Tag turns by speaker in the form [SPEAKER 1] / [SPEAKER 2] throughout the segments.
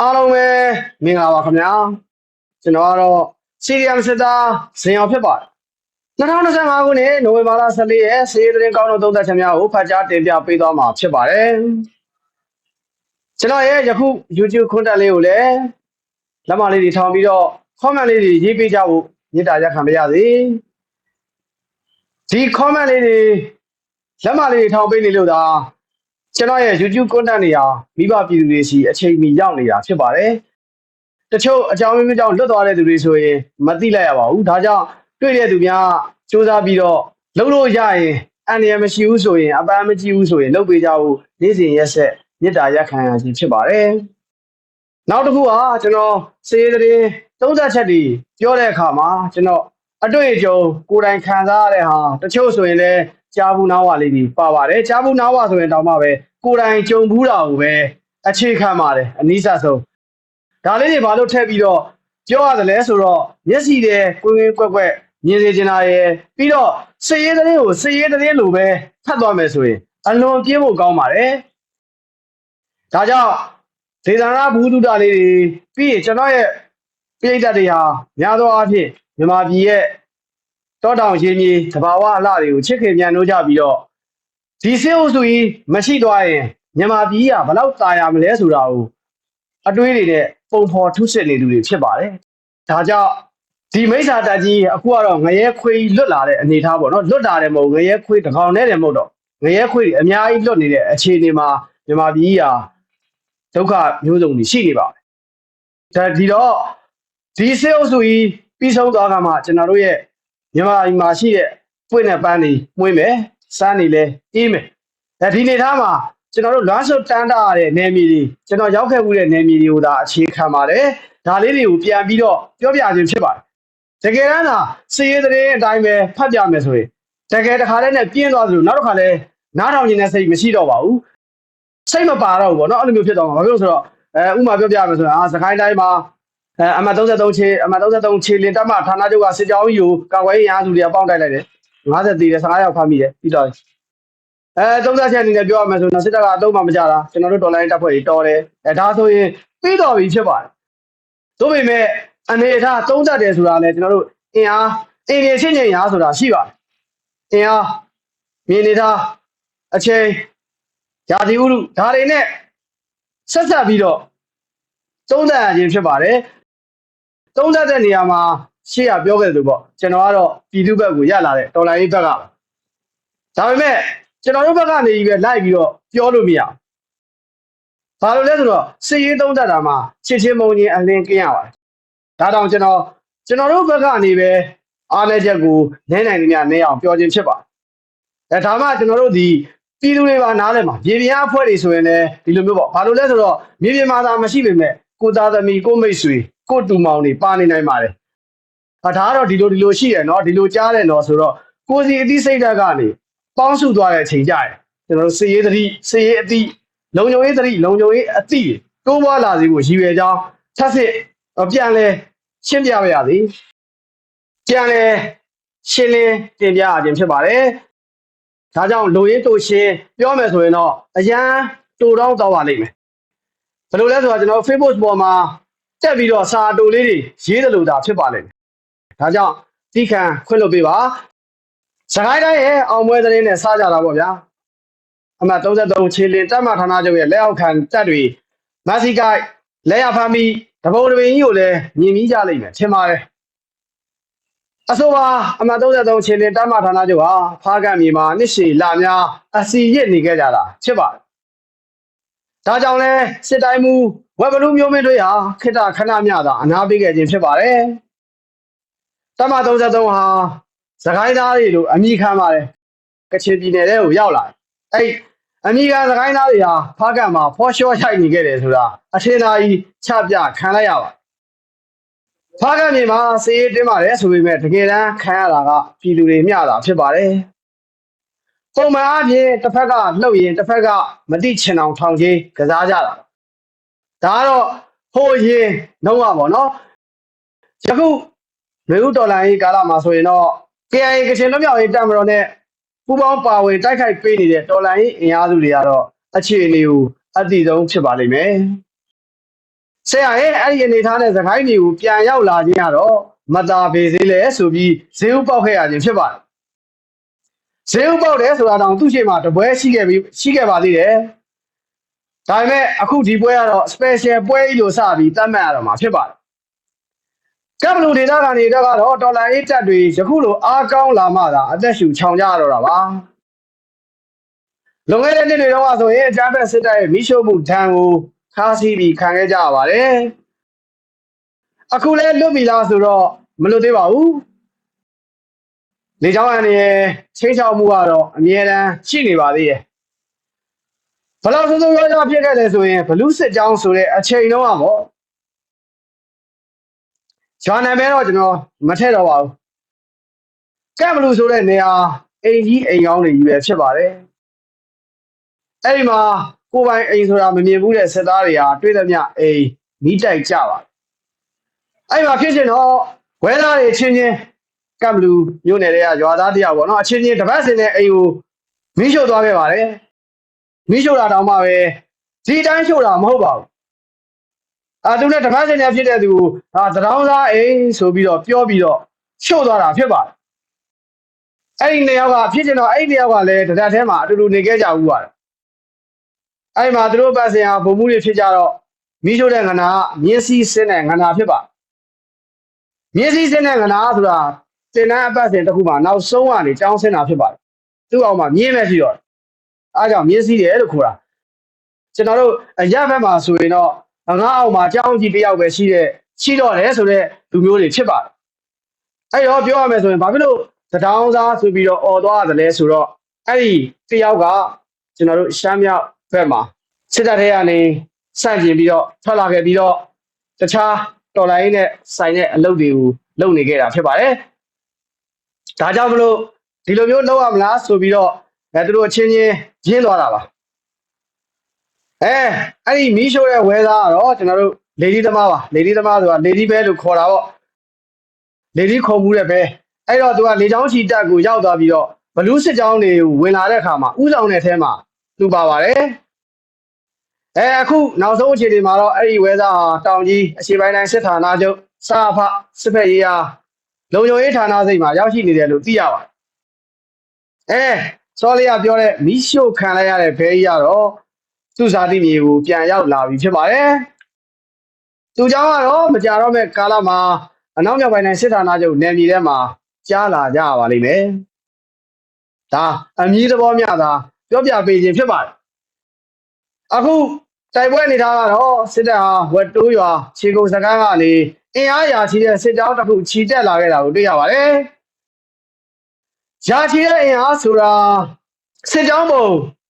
[SPEAKER 1] အားလုံးပဲမင်္ဂလာပါခင်ဗျာကျွန်တော်ကတော့ CDM စစ်သားဇင်အောင်ဖြစ်ပါတယ်2025ခုနှစ်နိုဝင်ဘာလ14ရက်စီးရီးသတင်းကောင်းသောသုံးသက်ချက်များကိုဖတ်ကြားတင်ပြပေးသွားမှာဖြစ်ပါတယ်ကျွန်တော်ရဲ့ယခု YouTube content လေးကိုလည်းလက်မလေးတွေထောင်ပြီးတော့ comment လေးတွေရေးပေးကြဖို့မေတ္တာရက်ခံပါရစေဒီ comment လေးတွေလက်မလေးတွေထောင်ပေးနေလို့သာ ကျွန်တော်ရဲ့ YouTube content တွေဟာမိဘပြည်သူတွေစီအချိန်မီရောက်နေတာဖြစ်ပါတယ်။တချို့အကြောင်းမျိုးကြောင့်လွတ်သွားတဲ့သူတွေဆိုရင်မသိလိုက်ရပါဘူး။ဒါကြောင့်တွေ့တဲ့သူများစူးစမ်းပြီးတော့လုပ်လို့ရရင်အန္တရာယ်မရှိဘူးဆိုရင်အပန်းမကြည့်ဘူးဆိုရင်လုပ်ပေးကြဖို့နေ့စဉ်ရက်ဆက်မေတ္တာရက်ခံရခြင်းဖြစ်ပါတယ်။နောက်တစ်ခုကကျွန်တော်စေးတဲ့သုံးသက်ချက်တွေပြောတဲ့အခါမှာကျွန်တော်အတွေ့အကြုံကိုယ်တိုင်ခံစားရတဲ့ဟာတချို့ဆိုရင်လည်းကြားဘူးနားဝလေးတွေပါပါတယ်ကြားဘူးနားဝဆိုရင်တောင်မှပဲ ကိုယ်တိုင်ကြုံဘူးတာကိုပဲအခြေခံပါတယ်အနည်းဆက်ဆုံးဒါလေးတွေဘာလို့ထည့်ပြီးတော့ပြောရတယ်လဲဆိုတော့မျက်စိတွေကွင်းကွင်းကွက်ကွက်မြင်စေချင်တာရယ်ပြီးတော့စည်ရေးတဲ့ကိုစည်ရေးတဲ့လိုပဲဖတ်သွားမယ်ဆိုရင်အလွန်ပြင်းဖို့ကောင်းပါတယ်ဒါကြောင့်ဒေသနာဘူးတုဒလေးတွေပြီးရင်ကျွန်တော်ရဲ့ပြိဋ္ဌတွေဟာများသောအားဖြင့်မြန်မာပြည်ရဲ့တောတောင်ရင်းကြီးတဘာဝအလှတွေကိုချစ်ခင်ပြန်လို့ကြပြီးတော့ ဒီစေအုပ်စုကြီးမရှိသွားရင်မြန်မာပြည်ကဘယ်တော့ตายရမလဲဆိုတာကိုအတွေးတွေနဲ့ပုံဖော်ထုစစ်နေသူတွေဖြစ်ပါတယ်။ဒါကြောင့်ဒီမိစ္ဆာတက်ကြီးအခုကတော့ငရဲခွေးကြီးလွတ်လာတဲ့အနေအထားပေါ့နော်လွတ်တာတယ်မဟုတ်ငရဲခွေးတစ်ကောင်နဲ့တယ်မဟုတ်တော့ငရဲခွေးတွေအများကြီးလွတ်နေတဲ့အခြေအနေမှာမြန်မာပြည်ကဒုက္ခမျိုးစုံတွေရှိနေပါတယ်။ဒါဒီတော့ဒီစေအုပ်စုကြီးပြီးဆုံးသွားကမှကျွန်တော်တို့ရဲ့မြန်မာပြည်မှာရှိတဲ့ပွင့်တဲ့ပန်းတွေမှုင်းမယ် စမ်းနေလဲအေးမယ်အဲဒီနေသားမှာကျွန်တော်တို့လွမ်းဆုပ်တန်းတာရတဲ့နယ်မြေတွေကျွန်တော်ရောက်ခဲ့မှုတဲ့နယ်မြေတွေကိုဒါအခြေခံပါတယ်ဒါလေးတွေကိုပြန်ပြီးတော့ပြောပြခြင်းဖြစ်ပါတယ်တကယ်တမ်းသာစီရေးတဲ့အတိုင်းပဲဖတ်ပြမယ်ဆိုရင်တကယ်တခါတည်းနဲ့ပြင်းသွားသလိုနောက်တစ်ခါလဲနားထောင်ခြင်းနဲ့စိတ်မရှိတော့ပါဘူးစိတ်မပါတော့ဘူးပေါ့နော်အဲ့လိုမျိုးဖြစ်သွားမှာဘာဖြစ်လို့ဆိုတော့အဲဥမာပြောပြမယ်ဆိုရင်အာစကိုင်းတိုင်းမှာအဲအမတ်33ချေအမတ်33ချေလင်တက်မှဌာနချုပ်ကစစ်ကြောင်းကြီးကိုကာကွယ်ရေးရအားစုတွေကပေါင်းတိုက်လိုက်တယ် 50သေးတယ်15ယောက်ဖမ်းမိတယ်ပြီးတော့အဲ30ချက်အနေနဲ့ပြောရမယ်ဆိုတော့စစ်တပ်ကအတုံးမှမကြတာကျွန်တော်တို့ဒေါ်လာရင်းတပ်ဖွဲ့တွေတော်တယ်အဲဒါဆိုရင်ပြီးတော်ပြီဖြစ်ပါတယ်သို့ပေမဲ့အနေအထား30တယ်ဆိုတာလည်းကျွန်တော်တို့အင်အားအင်ဒီချင်းချင်းရာဆိုတာရှိပါတယ်အင်အားမြေနေသားအချိန်ယာတိဥရုဒါတွေနဲ့ဆက်ဆက်ပြီးတော့သုံးသပ်ရခြင်းဖြစ်ပါတယ်သုံးသပ်တဲ့နေရာမှာ ရှေ့ကပြောခဲ့တယ်လို့ပေါ့ကျွန်တော်ကတော့ပြည်သူဘက်ကိုရလာတဲ့တော်လိုင်းရေးဘက်ကပါဒါပေမဲ့ကျွန်တော်တို့ဘက်ကနေပြီးပဲလိုက်ပြီးတော့ပြောလို့မရဘူးဘာလို့လဲဆိုတော့စစ်ရေးသုံးသပ်တာမှာချစ်ချင်းမုံချင်းအလင်းကင်းရပါတယ်ဒါတောင်ကျွန်တော်ကျွန်တော်တို့ဘက်ကနေပဲအားလည်းချက်ကိုနဲနိုင်နေများနဲအောင်ပြောခြင်းဖြစ်ပါတယ်အဲဒါမှကျွန်တော်တို့ဒီပြည်သူတွေပါနားလဲမှာမြေပြင်အဖွဲ့တွေဆိုရင်လည်းဒီလိုမျိုးပေါ့ဘာလို့လဲဆိုတော့မြေပြင်မှာသာမရှိပေမဲ့ကိုသားသမီးကိုမိတ်ဆွေကိုတူမောင်တွေပါနေနိုင်ပါတယ် အဒါကတော့ဒီလိုဒီလိုရှိရနော်ဒီလိုကြားတယ်နော်ဆိုတော့ကိုစီအသိစိတ်ဓာတ်ကနေပေါင်းစုသွားတဲ့အချိန်ကြရကျွန်တော်တို့စေရေးသတိစေရေးအသိလုံခြုံရေးသတိလုံခြုံရေးအသိတိုးပွားလာစေဖို့ရည်ရွယ်ကြောင်းဆက်စစ်ပြန်လဲရှင်းပြပါရစေပြန်လဲရှင်းလင်းတင်ပြရခြင်းဖြစ်ပါတယ်ဒါကြောင့်လူရင်းတူရှင်းပြောမယ်ဆိုရင်တော့အရန်တူတော့တော့ပါလိမ့်မယ်ဘယ်လိုလဲဆိုတော့ကျွန်တော် Facebook ပေါ်မှာတက်ပြီးတော့စာတူလေးတွေရေးတယ်လို့ဒါဖြစ်ပါလိမ့်မယ် ဒါကြောင့်ဒီခံခွင့်လွှတ်ပေးပါစကိုင်းတိုင်းရဲ့အောင်ပွဲသတင်းနဲ့စားကြတာပေါ့ဗျာအမှတ်33ခြေလင်တပ်မဌာနချုပ်ရဲ့လက်အောက်ခံတပ်တွေမက်ဆီကိုက်လက်ရဖမ်းပြီးတပုံတပင်ကြီးကိုလည်းမြင်ပြီးကြလိမ့်မယ်ထင်ပါတယ်အဆိုပါအမှတ်33ခြေလင်တပ်မဌာနချုပ်ဟာဖားကန့်မြေမှာနှစ်ရှည်လာများအစီရစ်နေခဲ့ကြတာဖြစ်ပါတယ်ဒါကြောင့်လဲစစ်တိုင်းမူဝက်ဘလူးမျိုးမင်းတွေဟာခိတ္တခဏမြတာအနာပေးခဲ့ခြင်းဖြစ်ပါတယ် တမ33ဟာစကိုင်းသားတွေလို့အမိခံပါတယ်ကချင်ပြည်နယ်ထဲကိုရောက်လာတယ်အဲ့အမိခံစကိုင်းသားတွေဟာဖားကံမှာဖောရှော့ချိုက်နေခဲ့တယ်ဆိုတာအထင်သာကြီးချပြခံလိုက်ရပါဖားကံမြေမှာစီးရေးတင်းပါတယ်ဆိုပေမဲ့တကယ်တမ်းခံရတာကပြည်သူတွေမျှတာဖြစ်ပါတယ်ပုံမှန်အပြင်တစ်ဖက်ကလှုပ်ရင်တစ်ဖက်ကမတိချင်အောင်ထောင်ကြီးကစားကြတာဒါကတော့ဟိုရင်လုံးဝပါတော့ယခု မေဥဒေါ်လာရေးကာလမှာဆိုရင်တော့ KIA ကချင်လွတ်မြောက်ရေးတပ်မတော်နဲ့ပူးပေါင်းပါဝင်တိုက်ခိုက်ပေးနေတဲ့တော်လိုင်းအင်အားစုတွေကတော့အခြေအနေကိုအတည်ဆုံးဖြစ်ပါလိမ့်မယ်ဆရာရဲ့အဲ့ဒီအနေထားနဲ့သခိုင်းမျိုးကိုပြန်ရောက်လာခြင်းကတော့မတာပေသေးလေဆိုပြီးဈေးဥပေါက်ခဲ့ရခြင်းဖြစ်ပါတယ်ဈေးဥပေါက်တယ်ဆိုတာတောင်သူ့ရှိမှတပွဲရှိခဲ့ပြီးရှိခဲ့ပါသေးတယ်ဒါပေမဲ့အခုဒီပွဲကတော့ special ပွဲကြီးလို့စပြီးသတ်မှတ်ရတော့မှာဖြစ်ပါတယ် ကပ်ဘလူဒေတာကနေတော့ကတော့တော်လိုင်းရေးတက်တွေယခုလိုအားကောင်းလာမှသာအသက်ရှူချောင်ကြရတော့တာပါလွန်ခဲ့တဲ့နှစ်တွေတော့ဆိုရင်အကြမ်းဖက်စစ်တပ်ရဲ့မိရှုမှုဒဏ်ကိုခါးစီးပြီးခံခဲ့ကြရပါတယ်အခုလဲလွတ်ပြီလားဆိုတော့မလွတ်သေးပါဘူးလေချောင်းအန်ရဲ့ချင်းချောက်မှုကတော့အမြဲတမ်းရှိနေပါသေးရဲ့ဘယ်လောက်ဆိုးဆိုးရွားရွားဖြစ်ခဲ့လဲဆိုရင်ဘလူးစစ်ကြောင်းဆိုတဲ့အချိန်တော့อ่ะပေါ့ ဂျာနံပဲတော့ကျွန်တော်မထည့်တော့ပါဘူးကက်ဘလူးဆိုတဲ့နေရာအိမ်ကြီးအိမ်ကောင်းတွေကြီးပဲဖြစ်ပါတယ်အဲ့ဒီမှာကိုယ်ပိုင်အိမ်ဆိုတာမမြင်ဘူးတဲ့စစ်သားတွေဟာတွေ့သမျှအိမ်မိတိုက်ကြပါတယ်အဲ့ဒီမှာဖြစ်ရှင်တော့ဝဲသားတွေချင်းချင်းကပ်ဘလူးမြို့နယ်တွေကရွာသားတယောက်ပေါ့နော်အချင်းချင်းတပတ်စင်တဲ့အိမ်ကိုမီးရှို့သွားခဲ့ပါတယ်မီးရှို့တာတောင်မှပဲဒီတိုင်းရှို့တာမဟုတ်ပါဘူး အာသူနဲ့တပတ်စင်နဲ့ဖြစ်တဲ့သူကိုအာတရောင်းသားအိမ်ဆိုပြီးတော့ပြောပြီးတော့ရှို့သွားတာဖြစ်ပါတယ်အဲ့ဒီနေရာကဖြစ်ရှင်တော့အဲ့ဒီနေရာကလည်းတရက်ထဲမှာအတူတူနေခဲ့ကြဘူးပါတယ်အဲ့ဒီမှာသူတို့ပတ်စင်ဟာဗုံမှုတွေဖြစ်ကြတော့မီးရှို့တဲ့ငနာကမြင်းစည်းစင်းတဲ့ငနာဖြစ်ပါတယ်မြင်းစည်းစင်းတဲ့ငနာဆိုတာတင်တန်းအပတ်စဉ်တစ်ခုမှာနောက်ဆုံးကနေကြောင်းဆင်းတာဖြစ်ပါတယ်သူ့အောင်မှာမြင်းပဲရှိတော့အားကြောင့်မြင်းစည်းတယ်လို့ခေါ်တာကျွန်တော်တို့အရက်ဘက်မှာဆိုရင်တော့ ငါအောင်မှာကြောင်းကြီးတယောက်ပဲရှိတဲ့ရှိတော့တယ်ဆိုတော့လူမျိုးတွေဖြစ်ပါတယ်အဲ့တော့ပြောရမယ်ဆိုရင်ဘာဖြစ်လို့သတောင်းစားဆိုပြီးတော့អော်သွားရတယ်လဲဆိုတော့အဲ့ဒီတယောက်ကကျွန်တော်တို့ရှမ်းမြောက်ဘက်မှာစစ်တပ်ထဲကနေစန့်ကျင်ပြီးတော့ထွက်လာခဲ့ပြီးတော့တခြားတော်လိုင်းနဲ့ဆိုင်တဲ့အလုပ်တွေကိုလုပ်နေခဲ့တာဖြစ်ပါတယ်။ဒါကြောင့်မလို့ဒီလိုမျိုးလုပ်ရမလားဆိုပြီးတော့အဲသူတို့အချင်းချင်းရင်းသွားတာပါ။ အဲအဲ့ဒီမီးရှို့တဲ့ဝဲသားကတော့ကျွန်တော်တို့လေဒီသမားပါလေဒီသမားဆိုတာလေဒီဘဲလို့ခေါ်တာပေါ့လေဒီခုံမှုတဲ့ဘဲအဲ့တော့သူကလေချောင်းချီတက်ကိုရောက်သွားပြီးတော့ဘလူးစစ်ကြောင်းတွေကိုဝင်လာတဲ့အခါမှာဥဆောင်တဲ့အဲမှာသူပါပါတယ်။အဲအခုနောက်ဆုံးအခြေအနေမှာတော့အဲ့ဒီဝဲသားဟာတောင်ကြီးအရှိပိုင်းတိုင်းစစ်ဌာနချုပ်စာဖစစ်ဖက်ရေးရာလုံခြုံရေးဌာနစိတ်မှာရောက်ရှိနေတယ်လို့သိရပါတယ်။အဲစောလေးကပြောတဲ့မီးရှို့ခံလိုက်ရတဲ့ဘဲကြီးကတော့ သူ့ဇာတိမြေကိုပြန်ရောက်လာပြီဖြစ်ပါတယ်။သူကြောင့်ကတော့မကြတော့မဲ့ကာလမှာအနောက်မြောက်ပိုင်းတိုင်းစစ်ဌာနချုပ်နယ်မြေထဲမှာကြားလာကြပါလိမ့်မယ်။ဒါအမည်သဘောမျှသာပြောပြပေးခြင်းဖြစ်ပါတယ်။အခုတိုက်ပွဲအနေထားကတော့စစ်တပ်ဟာဝက်တိုးရွာခြေကုပ်စခန်းကနေအင်အားရာချီတဲ့စစ်ကြောင်းတစ်ခုခြိတက်လာခဲ့တာကိုတွေ့ရပါတယ်။ရာချီတဲ့အင်အားဆိုတာစစ်ကြောင်းပုံ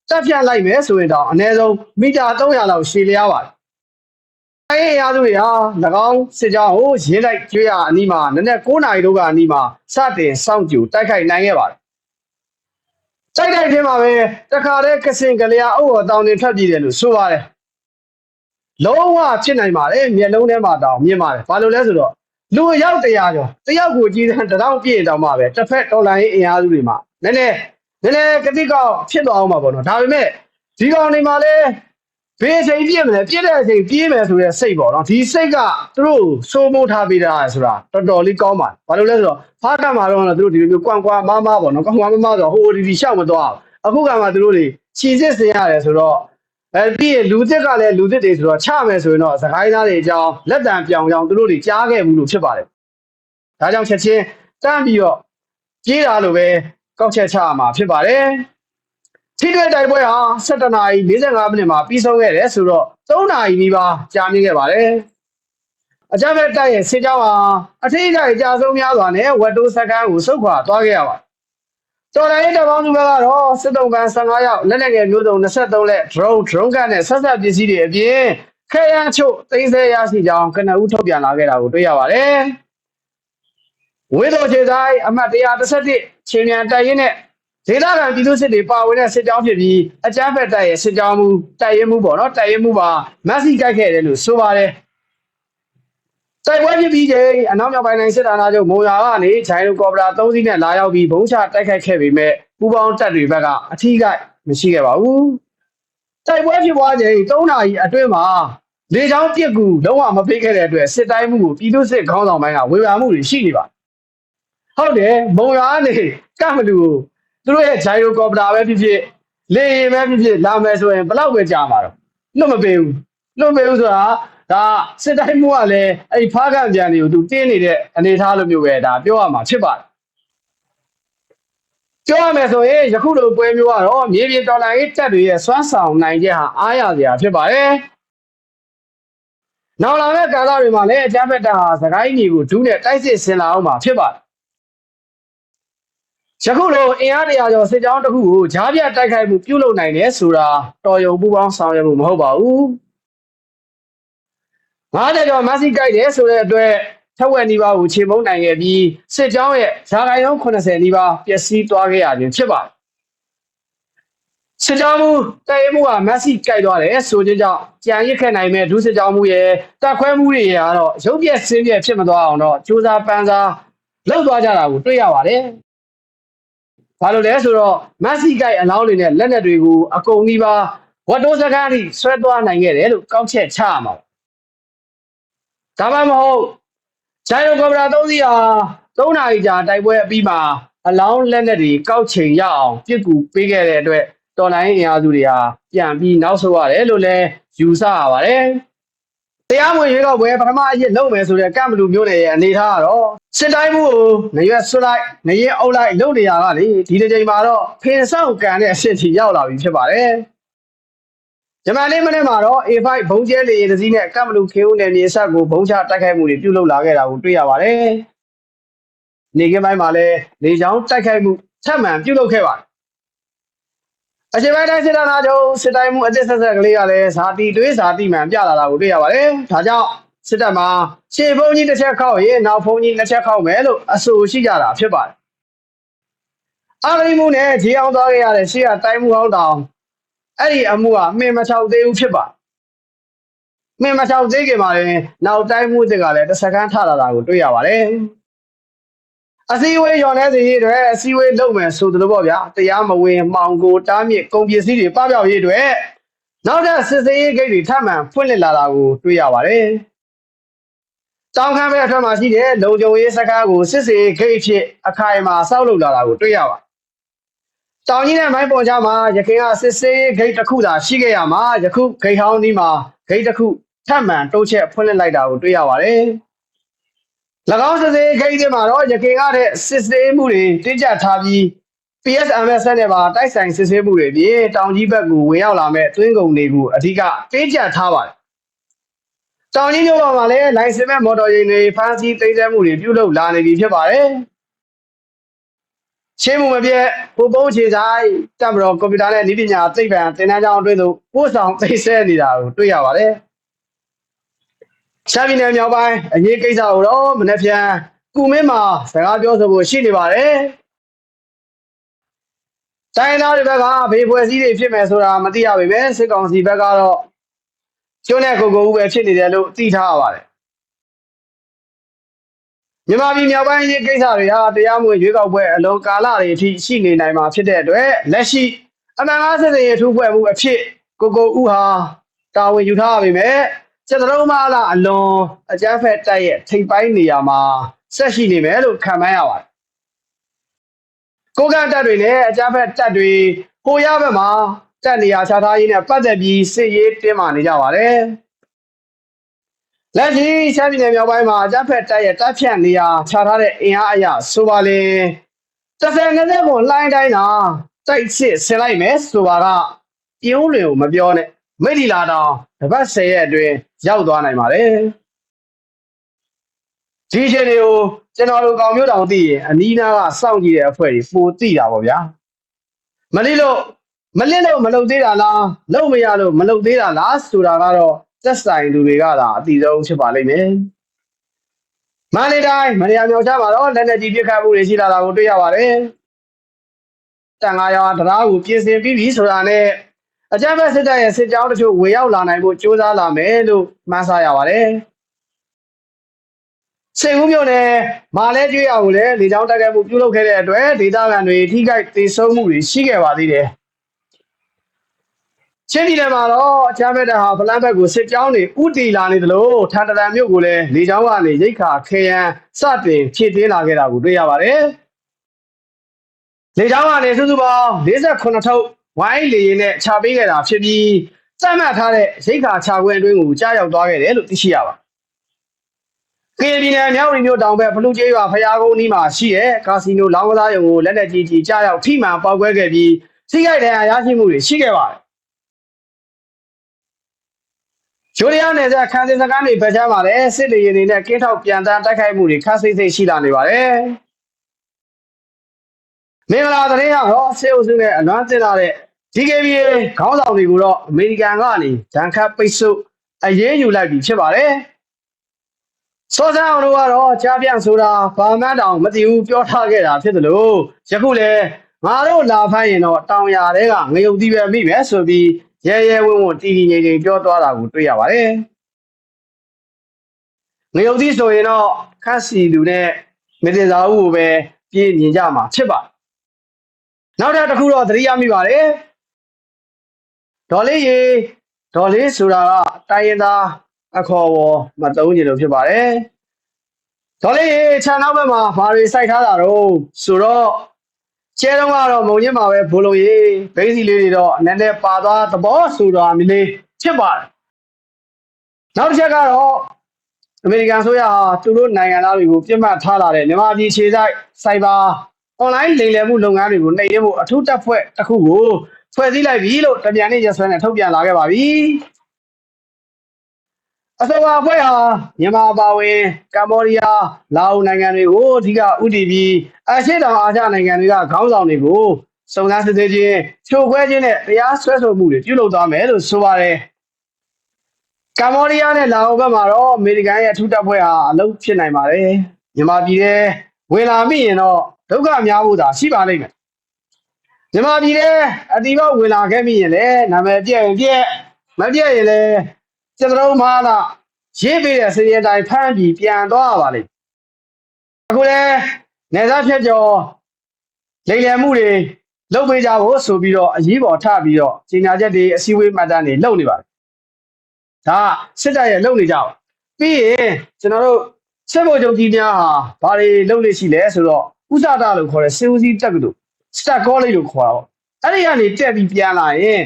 [SPEAKER 1] တက်ပြတ်လိုက်မယ်ဆိုရင်တော့အနည်းဆုံးမီတာ300လောက်ရှည်လျားပါတယ်။အဲအင်အားစုတွေဟာ၎င်းစစ်ကြောင်းကိုရင်းလိုက်ကျွေးရအနီးမှာနည်းနည်း9နာရီတို့ကအနီးမှာစတင်စောင့်ကြိုတိုက်ခိုက်နိုင်ခဲ့ပါတယ်။တိုက်ခိုက်ခြင်းမှာပဲတခါတည်းကစင်ကလေးအုပ်တော်တောင်းတင်ထွက်ပြေးတယ်လို့ဆိုပါတယ်။လုံးဝဖြစ်နိုင်ပါတယ်မျက်လုံးထဲမှာတောင်မြင်ပါတယ်ဘာလို့လဲဆိုတော့လူအယောက်တရာကျော်တယောက်ကိုကြီးတဲ့တောင်ပြည့်တောင်မှပဲတစ်ဖက်ဒေါ်လာရေးအင်အားစုတွေမှာနည်းနည်း နည်းနည်းကတိကောက်ဖြစ်သွားအောင်ပါပေါ့နော်ဒါပေမဲ့ဒီကောင်တွေမှာလည်းဘေးအချိန်ပြည့်မလဲပြည့်တဲ့အချိန်ပြေးမယ်ဆိုတဲ့စိတ်ပေါ့နော်ဒီစိတ်ကသူတို့စိုးမိုးထားပေးတာဆိုတာတော်တော်လေးကောင်းပါတယ်ဘာလို့လဲဆိုတော့ဖားကမှာတော့သူတို့ဒီလိုမျိုးကွန့်ကွာမမပေါ့နော်ကွန့်ကွာမမဆိုတော့ဟိုဒီဒီရှောက်မသွားအခုကမှသူတို့တွေခြီစစ်စင်ရတယ်ဆိုတော့အဲပြီးရင်လူသစ်ကလည်းလူသစ်တွေဆိုတော့ချမယ်ဆိုရင်တော့စကိုင်းသားတွေအကြောင်းလက်တံပြောင်ကြောင်သူတို့တွေကြားခဲ့ဘူးလို့ဖြစ်ပါတယ်။ဒါကြောင့်ချက်ချင်းတန်းပြီးတော့ပြေးတာလိုပဲ ကောက်ချက်ချရမှာဖြစ်ပါတယ်။ထိတွေ့တိုက်ပွဲဟာ17နာရီ45မိနစ်မှာပြီးဆုံးခဲ့တယ်ဆိုတော့3နာရီနီးပါးကြာမြင့်ခဲ့ပါတယ်။အကြမ်းဖက်တိုက်ရဲ့စစ်ကြောင်းဟာအထိအကျအကြဆုံးများစွာနဲ့ဝက်တိုးစကန်ကိုဆုတ်ခွာသွားခဲ့ရပါတယ်တော်လိုင်းတပေါင်းစုဘက်ကတော့စစ်တုံးပန်း15ရောက်လက်နက်ငယ်မျိုးစုံ23လက် drone drone ကနဲ့ဆက်ဆက်ပစ္စည်းတွေအပြင်ခဲရန်ချို့သိမ်းဆဲရရှိကြောင်းကနဦးထုတ်ပြန်လာခဲ့တာကိုတွေ့ရပါတယ်။ ဝေတော်ခြေဆိုင်အမှတ်131ချင်းမြန်တိုက်ရင်နဲ့ဒေသခံပြည်သူစစ်တွေပါဝင်တဲ့စစ်ကြောင်းဖြစ်ပြီးအကြမ်းဖက်တိုက်ရဲ့စစ်ကြောင်းမူတိုက်ရင်မှုပေါ့နော်တိုက်ရင်မှုပါမက်ဆီကြိုက်ခဲ့တယ်လို့ဆိုပါတယ်။တိုက်ပွဲဖြစ်ပြီးချိန်အနောက်မြောက်ပိုင်းတိုင်းစစ်ဌာနချုပ်မိုရာကနေဂျိုင်းလိုကော်ပရာ၃စီးနဲ့လာရောက်ပြီးဘုံချတိုက်ခိုက်ခဲ့ပေမဲ့ပူပေါင်းတပ်တွေဘက်ကအထီးကမရှိခဲ့ပါဘူး။တိုက်ပွဲဖြစ်ပွားချိန်၃နာရီအတွင်းမှာလေချောင်းပြစ်ကူလုံးဝမဖိတ်ခဲ့တဲ့အတွက်စစ်တိုင်းမှုကိုပြည်သူစစ်ခေါင်းဆောင်ပိုင်းကဝေဖန်မှုတွေရှိနေပါတယ် ဟုတ်တယ်မုံရွာကနေကမ္မလူကိုသူတို့ရဲ့ဂျိုင်ရိုကော်ပတာပဲဖြစ်ဖြစ်လေရင်ပဲဖြစ်ဖြစ်လာမယ်ဆိုရင်ဘယ်လောက်ပဲကြာမှာတော့လွတ်မပေးဘူးလွတ်မပေးဘူးဆိုတာဒါစစ်တိုင်းမှုကလည်းအဲ့ဒီဖားကံပြန်တွေကိုသူတင်းနေတဲ့အနေအထားလိုမျိုးပဲဒါပြောရမှာဖြစ်ပါတယ်ပြောရမယ်ဆိုရင်ယခုလိုပွဲမျိုးကတော့မြေပြင်တော်လိုင်းတပ်တွေရဲ့စွမ်းဆောင်နိုင်ချက်ဟာအားရစရာဖြစ်ပါတယ်နောက်လာမယ့်ကာလတွေမှာလည်းအကြမ်းဖက်တပ်ဟာစကိုင်းညီကိုဒူးနဲ့တိုက်စစ်ဆင်လာအောင်မှာဖြစ်ပါတယ် ယခုလိုအင်အားတရာကျော်စစ်ကြောင်းတစ်ခုကိုဂျားပြတိုက်ခိုက်မှုပြုလုပ်နိုင်တယ်ဆိုတာတော်ရုံပူပေါင်းဆောင်ရွက်မှုမဟုတ်ပါဘူး။90ကျော်မက်ဆီကြိုက်တယ်ဆိုတဲ့အတွက်ထက်ဝက်နီးပါးကိုခြေမုံနိုင်ခဲ့ပြီးစစ်ကြောင်းရဲ့ဇာကိုင်လုံး80နီးပါးပျက်စီးသွားခဲ့ရခြင်းဖြစ်ပါတယ်။စစ်ကြောင်းမူတိုက်ရိုက်မှုကမက်ဆီကြိုက်သွားတယ်ဆိုခြင်းကြောင့်ကြံရစ်ခဲ့နိုင်မဲ့ဒုစစ်ကြောင်းမူရဲ့တက်ခွဲမှုတွေရတော့ရုပ်ပြက်ဆင်းပြက်ဖြစ်မသွားအောင်တော့စူးစမ်းပန်းစားလှုပ်သွားကြတာကိုတွေ့ရပါတယ်။ ဘာလို့လဲဆိုတော့မက်ဆီကိုက်အလောင်းတွေနဲ့လက်နက်တွေကိုအကုန်ကြီးပါဝတ်တိုးစကားထိဆွဲသွားနိုင်ခဲ့တယ်လို့ကောက်ချက်ချရမှာဒါမှမဟုတ်ဂျိုင်ရိုကော်ပရာ3စီးဟာ3နာရီကြာတိုက်ပွဲအပြီးမှာအလောင်းလက်နက်တွေကောက်ချိန်ရအောင်ပြစ်ကူပေးခဲ့တဲ့အတွက်တော်လိုင်းအင်အားစုတွေဟာပြန်ပြီးနောက်ဆုတ်ရတယ်လို့လည်းယူဆရပါတယ် တရားမဝင်ရွေးကောက်ပွဲပထမအရစ်လုပ်မယ်ဆိုတဲ့ကမ်ဘလူမျိုးနယ်ရဲ့အနေအထားကတော့စစ်တိုင်းမှုကိုနရွက်ဆွလိုက်နရင်အုပ်လိုက်လုပ်နေရတာလေဒီတစ်ချိန်မှာတော့ဖင်ဆောင်ကန်တဲ့အဆင့်ထိရောက်လာပြီဖြစ်ပါတယ်ဂျမန်လေးမနေ့မှာတော့ A5 ဘုံကျဲလေယာဉ်တစ်စီးနဲ့ကမ်ဘလူခေဦးနယ်မြေဆက်ကိုဘုံချတိုက်ခိုက်မှုတွေပြုလုပ်လာခဲ့တာကိုတွေ့ရပါတယ်နေကင်းပိုင်းမှာလည်းလေချောင်းတိုက်ခိုက်မှုထပ်မံပြုလုပ်ခဲ့ပါတယ် အချိန်ပိုင်းတိုင်းစစ်တပ်သားချုပ်စစ်တိုင်းမှုအသစ်ဆက်ဆက်ကလေးကလည်းဇာတိတွေးဇာတိမှန်ပြလာတာကိုတွေ့ရပါတယ်။ဒါကြောင့်စစ်တပ်မှာရှေ့ဘုံကြီးတစ်ချက်ခောက်ရင်နောက်ဘုံကြီးတစ်ချက်ခောက်မယ်လို့အဆိုရှိကြတာဖြစ်ပါတယ်။အာဂရိမှုနဲ့ဂျေအောင်သွားခဲ့ရတဲ့ရှေ့ကတိုင်းမှုဟောင်းတောင်အဲ့ဒီအမှုကမင်းမချောက်သေးဘူးဖြစ်ပါတယ်။မင်းမချောက်သေးခင်မှာလည်းနောက်တိုင်းမှုတွေကလည်းတစ်စက္ကန့်ထလာတာကိုတွေ့ရပါတယ်။ အစည်းအဝေးရော်နေစီရေးအတွက်အစည်းအဝေးလုပ်မယ်ဆိုသလိုပေါ့ဗျာတရားမဝင်မှောင်ကိုတားမြစ်ကုန်ပစ္စည်းတွေပပျောက်ရေးအတွက်နောက်ထပ်စစ်စေးရေးဂိတ်တွေထပ်မံဖွင့်လှစ်လာတာကိုတွေ့ရပါတယ်။တောင်ခံဘက်အထက်မှာရှိတဲ့လုံခြုံရေးစခန်းကိုစစ်စေးဂိတ်ဖြစ်အခိုင်အမာဆောက်လုပ်လာတာကိုတွေ့ရပါတယ်။တောင်ကြီးနဲ့မိုင်းပေါ်ကြားမှာရခိုင်ကစစ်စေးဂိတ်တစ်ခုသာရှိခဲ့ရမှာယခုဂိတ်ဟောင်းဒီမှာဂိတ်တစ်ခုထပ်မံတိုးချက်ဖွင့်လှစ်လိုက်တာကိုတွေ့ရပါတယ်။၎ င်းစစ်စေးဂိတ်တွေမှာတော့ရခိုင်ကတဲ့စစ်စေးမှုတွေတင်းကျပ်ထားပြီး PSMS နဲ့ပါတိုက်ဆိုင်စစ်ဆေးမှုတွေပြင်တောင်ကြီးဘက်ကိုဝင်ရောက်လာမဲ့တွင်းကုန်တွေကိုအဓိကတင်းကျပ်ထားပါတယ်။တောင်ကြီးမြို့ပေါ်မှာလည်းလိုင်စင်မဲ့မော်တော်ယာဉ်တွေဖမ်းဆီးသိမ်းဆည်းမှုတွေပြုလုပ်လာနေပြီဖြစ်ပါတယ်။ချင်းမှုမပြည့်ပူပုံးခြေဆိုင်တက်မတော်ကွန်ပျူတာနဲ့နည်းပညာသိပ္ပံသင်တန်းကျောင်းအတွင်းသို့ပို့ဆောင်သိမ်းဆည်းနေတာကိုတွေ့ရပါတယ်။ ရှမ်းပြည်နယ်မြောက်ပိုင်းအရေးကိစ္စကိုတော့မနေ့ပြန်ကုမင်းမှာစကားပြောဆိုဖို့ရှိနေပါတယ်။တိုင်းသားတွေဘက်ကဘေးပွဲစည်းတွေဖြစ်မယ်ဆိုတာမသိရပါပဲစစ်ကောင်စီဘက်ကတော့ကျွန်းတဲ့ကိုကိုဦးပဲဖြစ်နေတယ်လို့သိထားရပါတယ်မြန်မာပြည်မြောက်ပိုင်းရေးကိစ္စတွေဟာတရားမဝင်ရွေးကောက်ပွဲအလွန်ကာလတွေအထိရှိနေနိုင်မှာဖြစ်တဲ့အတွက်လက်ရှိအမှန်ကားစစ်စင်ရေးထူးဖွဲ့မှုအဖြစ်ကိုကိုဦးဟာတာဝန်ယူထားရပါမယ် စစ်တလုံးမလားအလွန်အကြမ်းဖက်တိုက်ရဲ့ထိပ်ပိုင်းနေရာမှာဆက်ရှိနေမယ်လို့ခံမှန်းရပါတယ်ကိုကန့်တပ်တွေနဲ့အကြမ်းဖက်တပ်တွေကိုရဘက်မှာတပ်နေရာချထားရေးနဲ့ပတ်သက်ပြီးစစ်ရေးတင်းမာနေကြပါတယ်လက်ရှိရှမ်းပြည်နယ်မြောက်ပိုင်းမှာအကြမ်းဖက်တပ်ရဲ့တပ်ဖြန့်နေရာချထားတဲ့အင်အားအရဆိုပါလေတစ်ဆယ်နှစ်သက်ကိုလှိုင်းတိုင်းတာတိုက်စစ်ဆင်လိုက်မယ်ဆိုပါကပြင်းဦးလင်ကိုမပြောနဲ့ မိတ်လီလာတောင်တပတ်10ရက်အတွင်းရောက်သွားနိုင်ပါတယ်ဒီအချိန်တွေကိုကျွန်တော်တို့ကောင်မျိုးတောင်သိရင်အနီးနားကစောင့်ကြည့်တဲ့အဖွဲ့တွေပိုသိတာပေါ့ဗျာမလိလို့မလစ်လို့မလုပ်သေးတာလားလုပ်မရလို့မလုပ်သေးတာလားဆိုတာကတော့သက်ဆိုင်လူတွေကသာအတိဆုံးဖြစ်ပါလိမ့်မယ်မန္တလေးတိုင်းမန္တရာမြောက်ချမှာတော့လက်နက်ကြီးပစ်ခတ်မှုတွေရှိလာတာကိုတွေ့ရပါတယ်တန်ငါရောတရားကိုပြင်ဆင်ပြီးပြီဆိုတာနဲ့ အကြမ်းဖက်စစ်တပ်ရဲ့စစ်ကြောင်းတချို့ဝေရောက်လာနိုင်ဖို့ကြိုးစားလာမယ်လို့မှန်းဆရပါတယ်စေဦးမြို့နယ်မာလဲကျွေးရကိုလည်းလေကြောင်းတိုက်ခိုက်မှုပြုလုပ်ခဲ့တဲ့အတွက်ဒေသခံတွေထိခိုက်ဒေဆုံးမှုတွေရှိခဲ့ပါသေးတယ်ချင်းပြည်နယ်မှာတော့အချမ်းဘက်တဟာဗလန်ဘက်ကိုစစ်ကြောင်းတွေဥတီလာနေသလိုထန်တရန်မြို့ကိုလည်းလေကြောင်းကနေရိတ်ခါခေယံစတင်ဖြည့်တင်းလာခဲ့တာကိုတွေ့ရပါတယ်လေကြောင်းကနေစုစုပေါင်း48ထုပ် ဝိုင်းလေရင်နဲ့ချပေးခဲ့တာဖြစ်ပြီးစမ်းမှတ်ထားတဲ့ရိတ်ခါချခွင့်အတွင်းကိုကြားရောက်သွားခဲ့တယ်လို့သိရှိရပါတယ်ကရင်ပြည်နယ်မြောက်ရီမြို့တောင်ဘက်ဖလူကျေးရွာဖျားကုန်းနီးမှာရှိတဲ့ကာစီနိုလောင်းကစားရုံကိုလက်လက်ကြီးကြီးကြားရောက်ထိမှန်ပေါက်ကွဲခဲ့ပြီးစိတ်ကြိုက်တဲ့ရရှိမှုတွေရှိခဲ့ပါတယ်။ဂျိုးရီယာနယ်စပ်ခန်းစင်စကားတွေဖက်ချမ်းပါတယ်စစ်လေယာဉ်တွေနဲ့ကင်းထောက်ပြန်တန်းတိုက်ခိုက်မှုတွေခါစိတ်စိတ်ရှိလာနေပါတယ်။မင်္ဂလာသတင်းရတော့စေအုပ်စုနဲ့အလွမ်းတင်လာတဲ့ DKBA ခေါင်းဆောင်တွေကိုတော့အမေရိကန်ကနေဒဏ်ခတ်ပိတ်ဆို့အရေးယူလိုက်ပြီဖြစ်ပါတယ်။စောစံအောင်တို့ကတော့ကြားပြန်ဆိုတာဘာမှန်းတောင်မသိဘူးပြောထားခဲ့တာဖြစ်တယ်လို့ယခုလေငါတို့လာဖိုင်းရင်တော့တောင်ရတဲ့ကငရုတ်တီးပဲမိမယ်ဆိုပြီးရဲရဲဝံ့ဝံ့တီတီငိမ့်ငိမ့်ပြောသွားတာကိုတွေ့ရပါတယ်ငရုတ်တီးဆိုရင်တော့ခန့်စီလူနဲ့မတင်စာဦးကိုပဲပြေးမြင်ကြမှာဖြစ်ပါတယ်နောက်ထပ်တစ်ခုတော့သတိရမိပါတယ် ဒေါ်လေးရေဒေါ်လေးဆိုတာကတိုင်းရင်းသားအခေါ်အဝေါ်မသုံးကြလို့ဖြစ်ပါတယ်ဒေါ်လေးရေခြံနောက်ဘက်မှာဘာတွေစိုက်ထားတာတော့ဆိုတော့ကျဲတော့ကတော့မုံညစ်မှာပဲဘိုးလုံးရေဘိန်းစီလေးတွေတော့နည်းနည်းပါသွားသဘောဆိုတာမျိုးလေးဖြစ်ပါတယ်နောက်တစ်ချက်ကတော့အမေရိကန်ဆိုရဟာသူတို့နိုင်ငံသားတွေကိုပြစ်မှတ်ထားလာတဲ့မြန်မာပြည်ခြေဆိုင်စိုက်ဘာအွန်လိုင်းလိမ်လည်မှုလုပ်ငန်းတွေကိုနှိမ်နင်းဖို့အထူးတပ်ဖွဲ့တစ်ခုကို ဖွဲ့စည်းလိုက်ပြီလို့တပြန်နေ့ရက်စွဲနဲ့ထုတ်ပြန်လာခဲ့ပါပြီအဆိုပါအဖွဲ့ဟာမြန်မာအပါအဝင်ကမ္ဘောဒီးယားလာအိုနိုင်ငံတွေကိုအဓိကဥတည်ပြီးအရှေ့တောင်အာရှနိုင်ငံတွေကခေါင်းဆောင်တွေကိုစုံစမ်းစစ်ဆေးခြင်းဖြိုခွဲခြင်းနဲ့တရားစွဲဆိုမှုတွေပြုလုပ်သွားမယ်လို့ဆိုပါတယ်ကမ္ဘောဒီးယားနဲ့လာအိုဘက်မှာတော့အမေရိကန်ရဲ့အထူးတပ်ဖွဲ့ဟာအလုပ်ဖြစ်နိုင်ပါတယ်မြန်မာပြည်ထဲဝင်လာမိရင်တော့ဒုက္ခများဖို့သာရှိပါလိမ့်မယ် မြန်မာပြည်ထဲအတီးပေါက်ဝင်လာခဲ့မိရင်လည်းနာမည်ပြည့်ရင်ပြည့်မပြည့်ရင်လည်းကျွန်တော်တို့မှလာရေးပေးတဲ့စည်ရတိုင်းဖမ်းပြီးပြန်သွားရပါလိမ့်အခုလည်းနေသားဖြတ်ကျော်လိမ်လည်မှုတွေလုပ်ပေးကြဖို့ဆိုပြီးတော့အရေးပေါ်ထပြီးတော့ကြီးညာချက်တွေအစည်းအဝေးမှတ်တမ်းတွေလုပ်နေပါတယ်ဒါစစ်တပ်ရဲ့လုပ်နေကြပါပြီးရင်ကျွန်တော်တို့စစ်ဘုံချုပ်ကြီးများဟာဘာတွေလုပ်နေရှိလဲဆိုတော့ဥစတာလို့ခေါ်တဲ့စစ်ဦးစီးတက်ကတူ စတက်ကောလိပ်လို့ခေါ်တာပေါ့အဲ့ဒီကနေတက်ပြီးပြန်လာရင်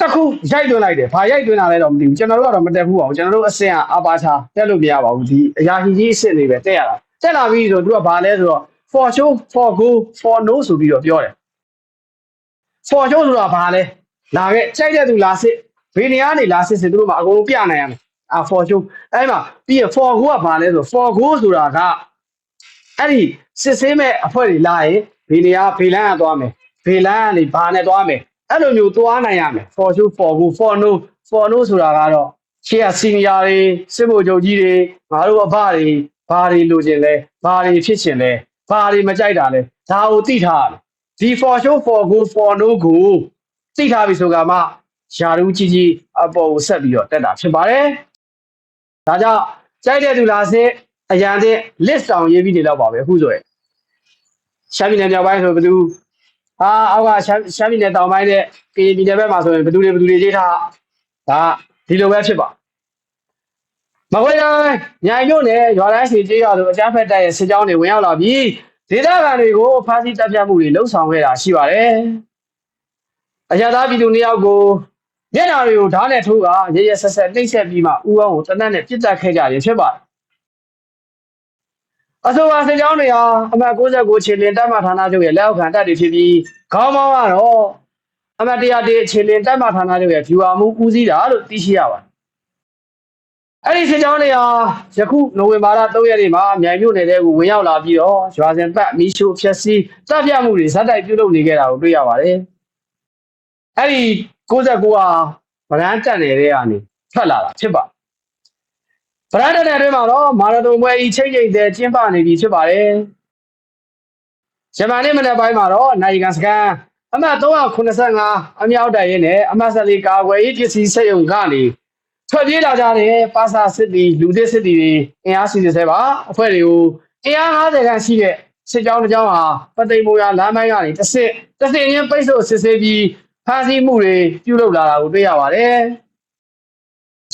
[SPEAKER 1] တစ်ခုရိုက်သွင်းလိုက်တယ်။ဘာရိုက်သွင်းတာလဲတော့မသိဘူး။ကျွန်တော်တို့ကတော့မတက်ဘူးပါဘူး။ကျွန်တော်တို့အဆင့်ကအပါချာတက်လို့မရပါဘူး။ဒီအရာရှိကြီးအဆင့်တွေပဲတက်ရတာ။တက်လာပြီဆိုတော့သူကဘာလဲဆိုတော့ for show for go for no ဆိုပြီးတော့ပြောတယ်။ for show ဆိုတာဘာလဲ။လာခဲ့ကြိုက်တဲ့သူလာစစ်ဘေးနေရာနေလာစစ်စစ်သူတို့မှအကုန်လုံးပြနိုင်ရမယ်။အာ for show အဲ့မှာပြီးရင် for go ကဘာလဲဆိုတော့ for go ဆိုတာကအဲ့ဒီစစ်ဆေးမဲ့အဖွဲ့တွေလာရင် ဘေးနေရာဘေးလန်းကသွားမယ်။ဘေးလန်းကနေဘာနဲ့သွားမယ်။အဲ့လိုမျိုးသွားနိုင်ရမယ် for show for go for no for no ဆိုတာကတော့ရှေ့က senior တွေစစ်ဘုတ်ချုပ်ကြီးတွေငါတို့အဖတွေဘာတွေလိုချင်လဲဘာတွေဖြစ်ချင်လဲဘာတွေမကြိုက်တာလဲဒါကိုသိထားရတယ်ဒီ for show for go for no ကိုသိထားပြီဆိုကမှယာရူးကြီးကြီးအပေါ်ကိုဆက်ပြီးတော့တက်တာဖြစ်ပါတယ်ဒါကြောင့်ကြိုက်တဲ့သူလားစစ်အရန်တဲ့ list တောင်ရေးပြီးနေတော့ပါပဲအခုဆိုရင် ရှမ်းပြည်နယ်မြောက်ပိုင်းဆိုဘယ်သူဟာအောက်ကရှမ်းရှမ်းပြည်နယ်တောင်ပိုင်းနဲ့ကရင်ပြည်နယ်ဘက်မှာဆိုရင်ဘယ်သူတွေဘယ်သူတွေရေးထားဒါဒီလိုပဲဖြစ်ပါမကွေးတိုင်းညိုင်မြို့နယ်ရွာတိုင်းစီကျေးရွာတို့အကြမ်းဖက်တပ်ရဲ့စစ်ကြောင်းတွေဝင်ရောက်လာပြီးဒေသခံတွေကိုဖမ်းဆီးတပ်ဖြတ်မှုတွေလှုံ့ဆော်ခဲ့တာရှိပါတယ်အရသာပြည်သူနှစ်ယောက်ကိုမျက်နှာတွေကိုဓာတ်နဲ့ထိုးကရရဆက်ဆက်နှိပ်စက်ပြီးမှဥအောင်ကိုတနက်နဲ့ပြစ်တက်ခဲ့ကြတယ်ဖြစ်ပါတယ် အဆိုပါစစ်ကြောင်းတွေဟာအမှတ်69ခြေလင်တပ်မဌာနချုပ်ရဲ့လက်အောက်ခံတပ်တွေဖြစ်ပြီးခေါင်းမောင်းကတော့အမှတ်101ခြေလင်တပ်မဌာနချုပ်ရဲ့ viewer မှုဦးစီးတာလို့သိရှိရပါတယ်။အဲ့ဒီစစ်ကြောင်းတွေဟာယခုနိုဝင်ဘာလ3ရက်နေ့မှာမြိုင်မြို့နယ်ထဲကိုဝင်ရောက်လာပြီးတော့ရွာစဉ်ပတ်မီးရှို့ဖျက်ဆီးတပ်ပြမှုတွေဇက်တိုက်ပြုလုပ်နေကြတာကိုတွေ့ရပါတယ်။အဲ့ဒီ69ဟာဗရန်တက်နေတဲ့ကနေထွက်လာတာဖြစ်ပါတယ် ဗရန်တက်တဲ့အတွင်းမှာတော့မာရသွန်ပွဲဤချိန်ချိန်တည်းကျင်းပနေပြီဖြစ်ပါတယ်ဂျမန်နေ့မနေ့ပိုင်းမှာတော့နိုင်ကန်စကန်အမှတ်385အမြောက်တိုင်ရဲနဲ့အမှတ်14ကာကွယ်ရေးပစ္စည်းစက်ရုံကနေထွက်ပြေးလာကြတဲ့ပါစာစစ်တီလူသစ်စစ်တီတွေအင်အားစီစစ်ပါအဖွဲ့တွေကိုအင်အား50ခန့်ရှိတဲ့စစ်ကြောင်းတစ်ကြောင်းဟာပသိမ်မိုးရလမ်းပိုင်းကနေတစ်စစ်တစ်စစ်ချင်းပိတ်ဆို့စစ်ဆေးပြီးဖမ်းဆီးမှုတွေပြုလုပ်လာတာကိုတွေ့ရပါတယ်။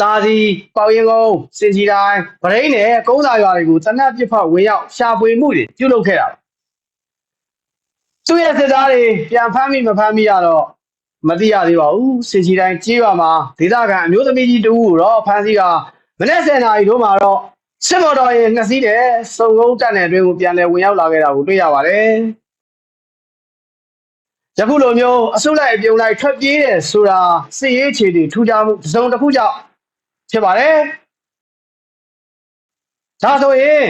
[SPEAKER 1] စာစီပေါရင်ကုန်းစင်ကြီးတိုင်းဗရိန်းနဲ့ကုန်းစာရွာတွေကိုတနက်ပစ်ဖောက်ဝင်ရောက်ရှာဖွေမှုတွေပြုလုပ်ခဲ့တာပါ။သူ့ရဲ့စစ်သားတွေပြန်ဖမ်းမိမဖမ်းမိရတော့မသိရသေးပါဘူး။စင်ကြီးတိုင်းကြေးရွာမှာဒေသခံအမျိုးသမီးကြီးတဦးကိုတော့ဖမ်းဆီးတာမနေ့10နာရီတို့မှာတော့စစ်မော်တော်ရဲ့ငှက်စီးတဲ့စုံကုန်းတက်နယ်အတွင်းကိုပြန်လည်ဝင်ရောက်လာခဲ့တာကိုတွေ့ရပါတယ်။ယခုလိုမျိုးအစုလိုက်အပြုံလိုက်ထွက်ပြေးတယ်ဆိုတာစစ်ရေးအခြေအနေထူးခြားမှုတစ်စုံတစ်ခုကြောင့် ဖြစ်ပါတယ်။ဒါဆိုရင်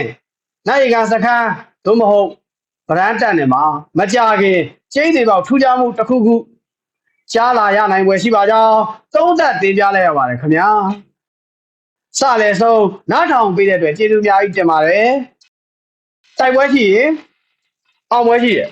[SPEAKER 1] နိုင်ကန်စခန်းသို့မဟုတ်ဗရန်တက်နယ်မှာမကြခင်ကျင်းစီပေါက်ထူးခြားမှုတစ်ခုခုကြားလာရနိုင်ွယ်ရှိပါကြောင်းသုံးသပ်တင်ပြလိုက်ရပါတယ်ခင်ဗျာ။စလဲဆုံးနားထောင်ပေးတဲ့အတွက်ကျေးဇူးအများကြီးတင်ပါတယ်။တိုက်ပွဲရှိရင်အောင်ပွဲရှိတယ်